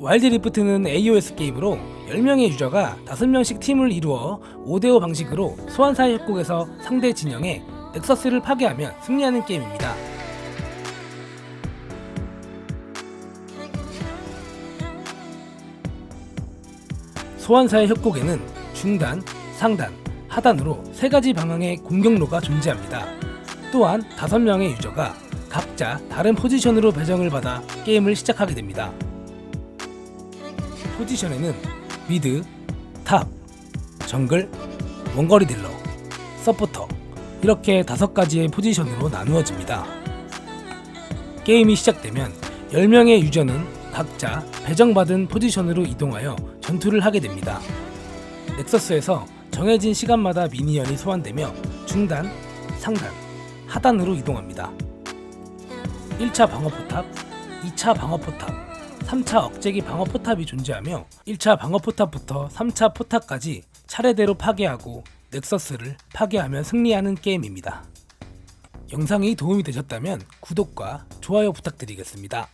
와일드 리프트는 AOS 게임으로 10명의 유저가 5명씩 팀을 이루어 5대5 방식으로 소환사의 협곡에서 상대 진영에 넥서스를 파괴하면 승리하는 게임입니다. 소환사의 협곡에는 중단, 상단, 하단으로 세 가지 방향의 공격로가 존재합니다. 또한 5명의 유저가 각자 다른 포지션으로 배정을 받아 게임을 시작하게 됩니다. 포지션에는 미드, 탑, 정글, 원거리 딜러, 서포터 이렇게 다섯 가지의 포지션으로 나누어집니다. 게임이 시작되면 10명의 유저는 각자 배정받은 포지션으로 이동하여 전투를 하게 됩니다. 넥서스에서 정해진 시간마다 미니언이 소환되며 중단, 상단, 하단으로 이동합니다. 1차 방어 포탑, 2차 방어 포탑, 3차 억제기 방어 포탑이 존재하며 1차 방어 포탑부터 3차 포탑까지 차례대로 파괴하고 넥서스를 파괴하면 승리하는 게임입니다. 영상이 도움이 되셨다면 구독과 좋아요 부탁드리겠습니다.